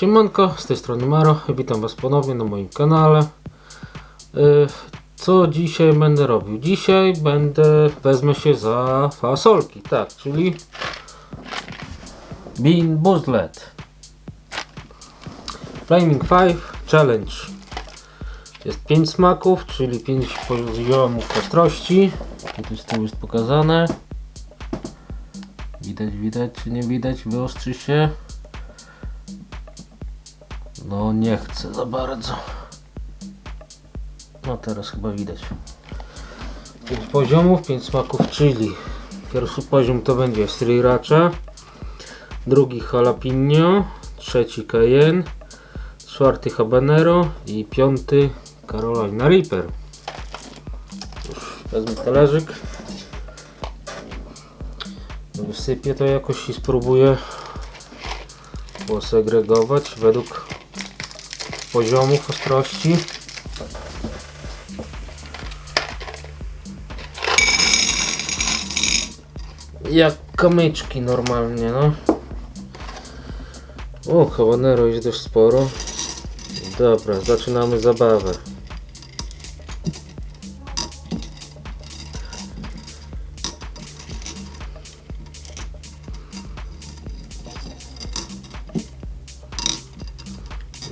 Siemanko, z tej strony Maro, witam Was ponownie na moim kanale. Y, Co dzisiaj będę robił? Dzisiaj będę, wezmę się za fasolki, tak, czyli Bean Buzzlet Flaming Five Challenge. Jest 5 smaków, czyli 5 poziomów ostrości. Tu z tyłu jest pokazane. Widać, widać, czy nie widać, wyostrzy się no nie chcę za bardzo. No teraz chyba widać. 5 poziomów, 5 smaków chili. Pierwszy poziom to będzie sriracha, drugi jalapeno, trzeci cayenne, czwarty habanero i piąty Carolina Reaper. Już wezmę talerzyk. Wysypię to jakoś i spróbuję posegregować według poziomów ostrości. Jak kamyczki normalnie, no. O, habanero jest dość sporo. Dobra, zaczynamy zabawę.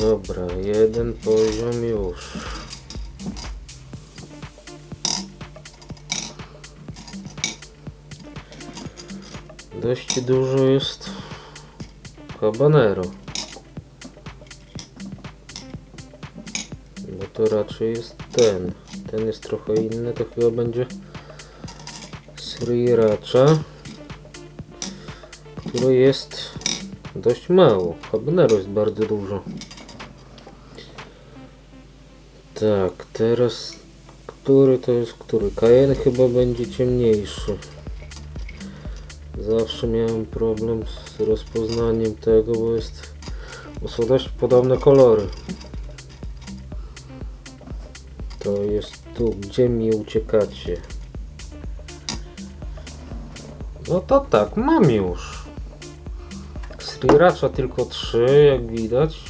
Dobra, jeden poziom już. Dość dużo jest habanero. Bo to raczej jest ten. Ten jest trochę inny, to chyba będzie sriracha, który jest dość mało. Habanero jest bardzo dużo. Tak, teraz który to jest który? Cayenne chyba będzie ciemniejszy. Zawsze miałem problem z rozpoznaniem tego, bo jest bo są dość podobne kolory. To jest tu, gdzie mi uciekacie. No to tak, mam już. Sriracha tylko 3, jak widać.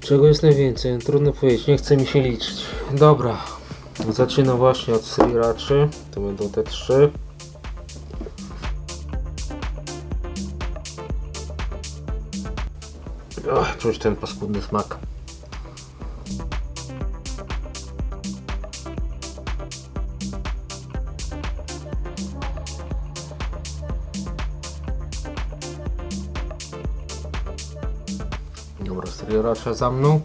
Czego jest najwięcej? Trudno powiedzieć, nie chce mi się liczyć. Dobra, zaczynam właśnie od sriraczy. To będą te trzy. Ach, czuć ten paskudny smak. Dobra, sriracha za mną.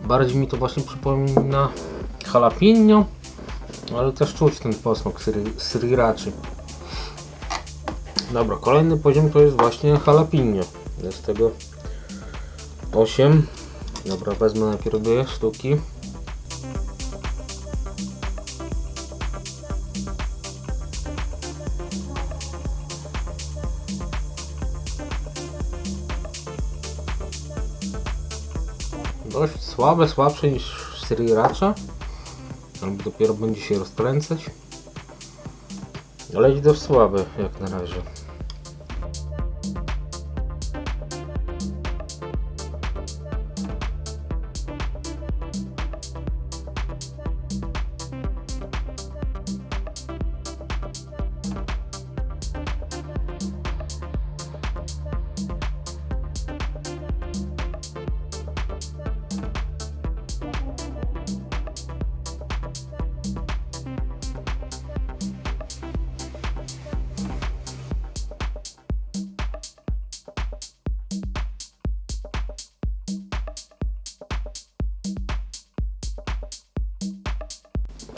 Bardziej mi to właśnie przypomina jalapeno, ale też czuć ten posmak sri- sriraczy. Dobra, kolejny poziom to jest właśnie jalapeno. Jest tego 8. Dobra, wezmę najpierw dwie sztuki. Słabe, słabsze niż sriracha. Albo dopiero będzie się rozkręcać. Ale dość słabe jak na razie.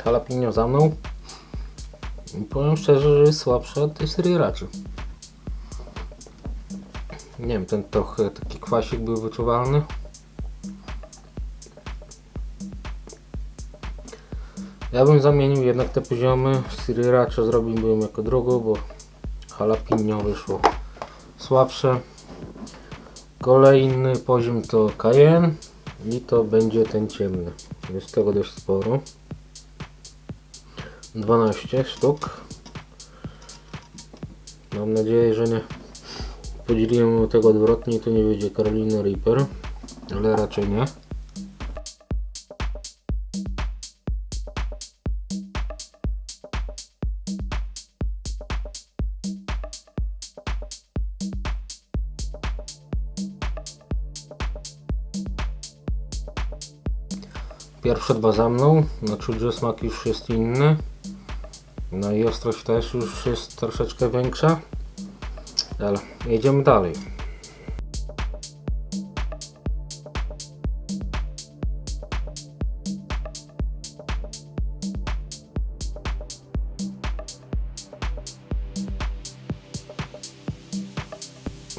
Jalapeno za mną. I powiem szczerze, że jest słabsza od tej sriraczy. Nie wiem, ten trochę taki kwasik był wyczuwalny. Ja bym zamienił jednak te poziomy. Sriracha zrobiłbym jako drugą, bo jalapeno wyszło słabsze. Kolejny poziom to cayenne i to będzie ten ciemny. Jest tego dość sporo. 12 sztuk. Mam nadzieję, że nie podzieliłem tego odwrotnie, to nie będzie Carolina Reaper, ale raczej nie. Pierwsze dwa za mną, no czuć, że smak już jest inny. No i ostrość też już jest troszeczkę większa. Ale jedziemy dalej.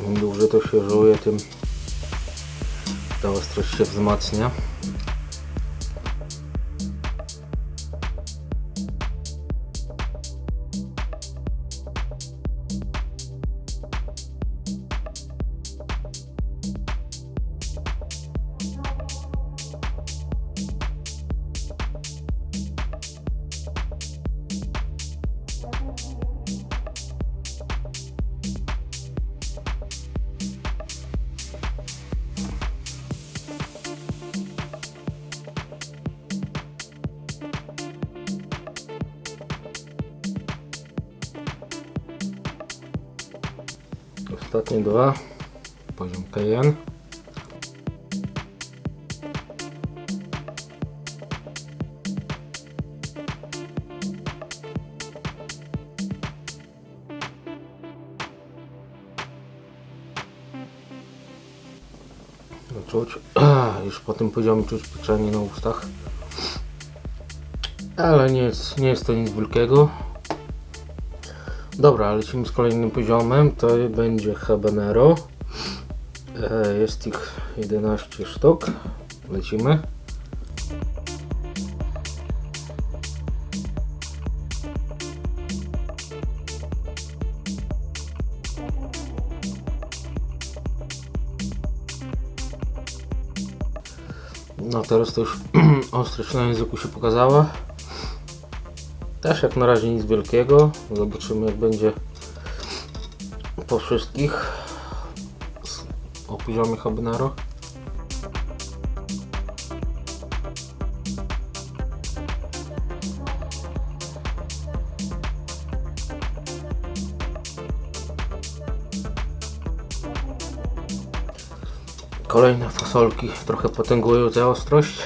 Im dłużej to się żuje, tym ta ostrość się wzmacnia. Ostatnie dwa. Poziom Cayenne. No Czuć, już po tym poziomie czuć pieczenie na ustach. Ale nie jest, nie jest to nic wielkiego. Dobra, lecimy z kolejnym poziomem. To będzie habanero. E, Jest ich 11 sztuk. Lecimy. No teraz to już ostrość na języku się pokazała. Też jak na razie nic wielkiego. Zobaczymy jak będzie po wszystkich o poziomie habanero. Kolejne fasolki trochę potęgują tę ostrość.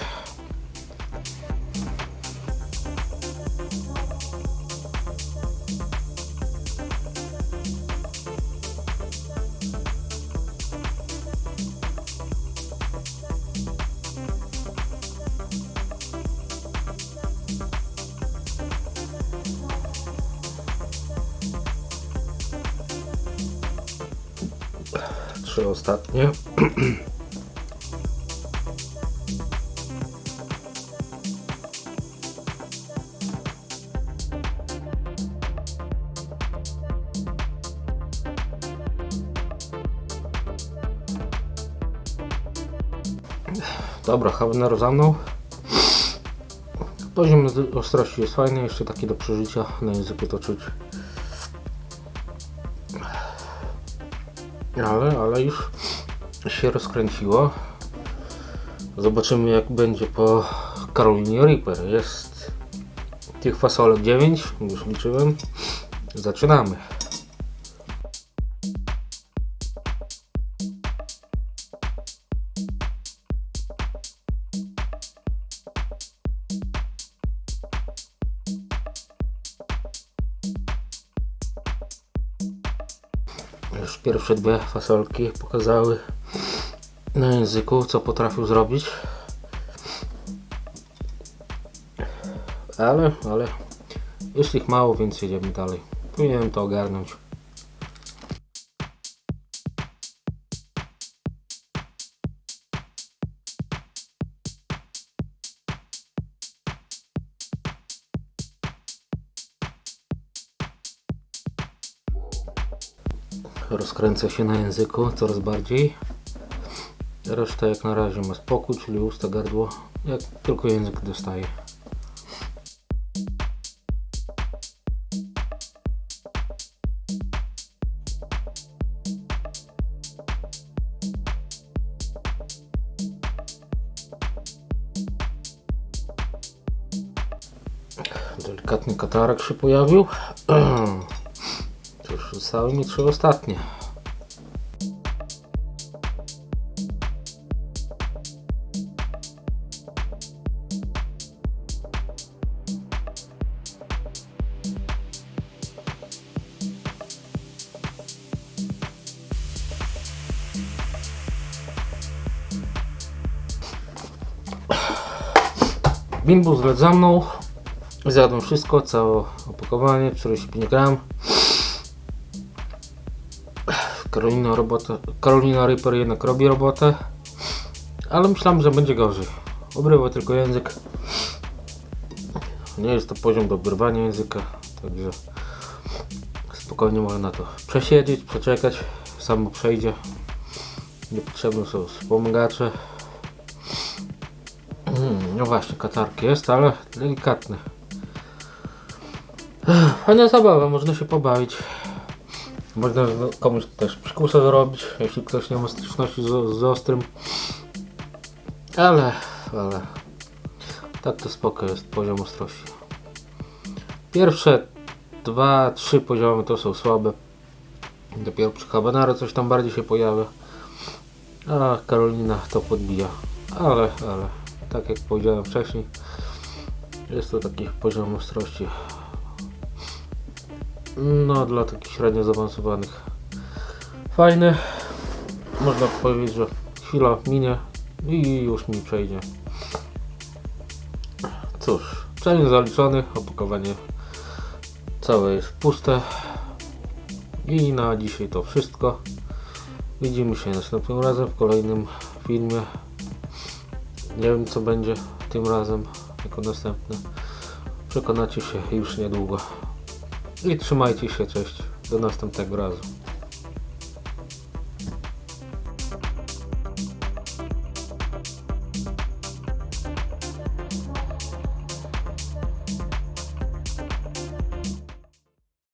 Trzy ostatnie. Dobra, habanero za mną. Poziom ostrości jest fajny, jeszcze taki do przeżycia, na języku to czuć. Ale, ale już się rozkręciło. Zobaczymy jak będzie po Carolinie Reaper. Jest tych fasolek 9, już liczyłem. Zaczynamy. Pierwsze dwie fasolki pokazały na języku, co potrafił zrobić. Ale, ale jest ich mało, więc jedziemy dalej. Powinienem to ogarnąć. rozkręca się na języku coraz bardziej. Reszta jak na razie ma spokój, czyli usta, gardło, jak tylko język dostaje. Delikatny katarak się pojawił. Zostały mi trzy ostatnie. Bimbus led za mną. Zjadłem wszystko, całe opakowanie, 45 gram. Karolina, robota, Karolina Reaper jednak robi robotę, ale myślałem, że będzie gorzej. Obrywa tylko język. Nie jest to poziom do obrywania języka, także spokojnie można na to przesiedzieć, przeczekać, samo przejdzie. Niepotrzebne są wspomagacze. Mm, no właśnie, katarki jest, ale delikatny. Fajna zabawa, można się pobawić. Można z- komuś też przykusę zrobić, jeśli ktoś nie ma styczności z, z ostrym. Ale, ale, tak to spoko jest poziom ostrości. Pierwsze dwa, trzy poziomy to są słabe. Dopiero przy habanaro coś tam bardziej się pojawia. A Karolina to podbija. Ale, ale, tak jak powiedziałem wcześniej, jest to taki poziom ostrości. No, dla takich średnio zaawansowanych. Fajny. Można powiedzieć, że chwila minie i już mi przejdzie. Cóż, challenge zaliczony, opakowanie całe jest puste. I na dzisiaj to wszystko. Widzimy się następnym razem w kolejnym filmie. Nie wiem co będzie tym razem jako następne. Przekonacie się już niedługo. I trzymajcie się, cześć. Do następnego razu.